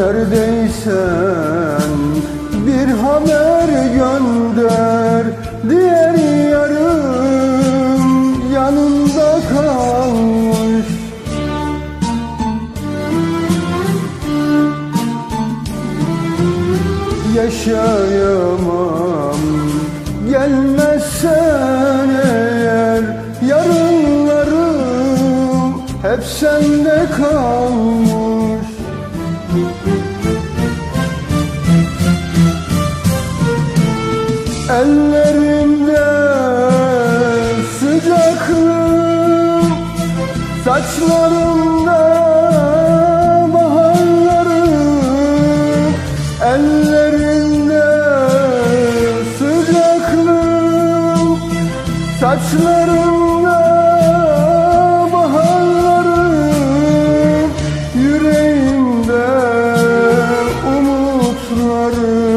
Neredeysen bir haber gönder Diğer yarım yanımda kalmış. Yaşayamam gelmezsen eğer Yarınlarım hep sende kalmış. Ellerimde sıcaklığım Saçlarımda baharlarım. Ellerimde sıcaklığım Saçlarımda baharlarım. Yüreğimde umutlarım